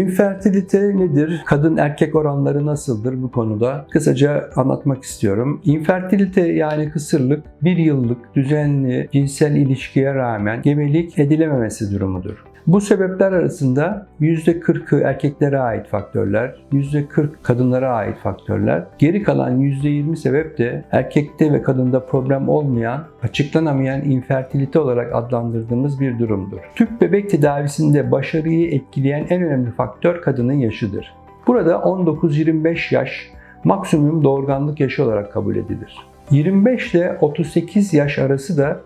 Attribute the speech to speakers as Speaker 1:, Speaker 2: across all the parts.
Speaker 1: İnfertilite nedir? Kadın erkek oranları nasıldır bu konuda? Kısaca anlatmak istiyorum. İnfertilite yani kısırlık bir yıllık düzenli cinsel ilişkiye rağmen gebelik edilememesi durumudur. Bu sebepler arasında %40'ı erkeklere ait faktörler, %40 kadınlara ait faktörler. Geri kalan %20 sebep de erkekte ve kadında problem olmayan, açıklanamayan infertilite olarak adlandırdığımız bir durumdur. Tüp bebek tedavisinde başarıyı etkileyen en önemli faktör kadının yaşıdır. Burada 19-25 yaş maksimum doğurganlık yaşı olarak kabul edilir. 25 ile 38 yaş arası da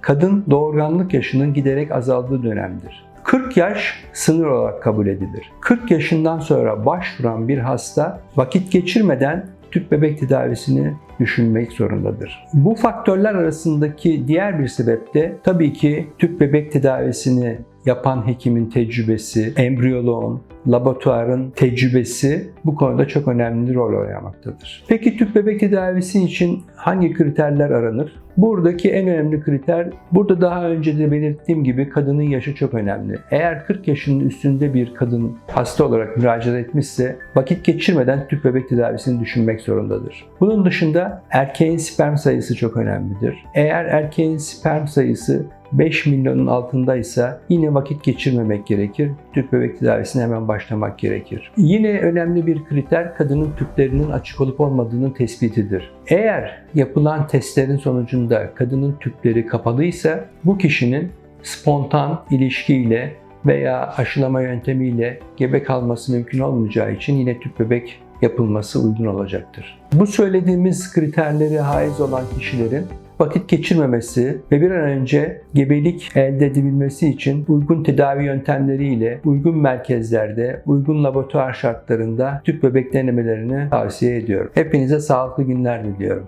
Speaker 1: kadın doğurganlık yaşının giderek azaldığı dönemdir. 40 yaş sınır olarak kabul edilir. 40 yaşından sonra başvuran bir hasta vakit geçirmeden tüp bebek tedavisini düşünmek zorundadır. Bu faktörler arasındaki diğer bir sebep de tabii ki tüp bebek tedavisini yapan hekimin tecrübesi, embriyoloğun, laboratuvarın tecrübesi bu konuda çok önemli rol oynamaktadır. Peki tüp bebek tedavisi için hangi kriterler aranır? Buradaki en önemli kriter, burada daha önce de belirttiğim gibi kadının yaşı çok önemli. Eğer 40 yaşının üstünde bir kadın hasta olarak müracaat etmişse vakit geçirmeden tüp bebek tedavisini düşünmek zorundadır. Bunun dışında erkeğin sperm sayısı çok önemlidir. Eğer erkeğin sperm sayısı 5 milyonun altındaysa yine vakit geçirmemek gerekir. Tüp bebek tedavisine hemen başlamak gerekir. Yine önemli bir kriter kadının tüplerinin açık olup olmadığının tespitidir. Eğer yapılan testlerin sonucunda kadının tüpleri kapalıysa bu kişinin spontan ilişkiyle veya aşılama yöntemiyle gebe kalması mümkün olmayacağı için yine tüp bebek yapılması uygun olacaktır. Bu söylediğimiz kriterleri haiz olan kişilerin vakit geçirmemesi ve bir an önce gebelik elde edebilmesi için uygun tedavi yöntemleriyle uygun merkezlerde, uygun laboratuvar şartlarında tüp bebek denemelerini tavsiye ediyorum. Hepinize sağlıklı günler diliyorum.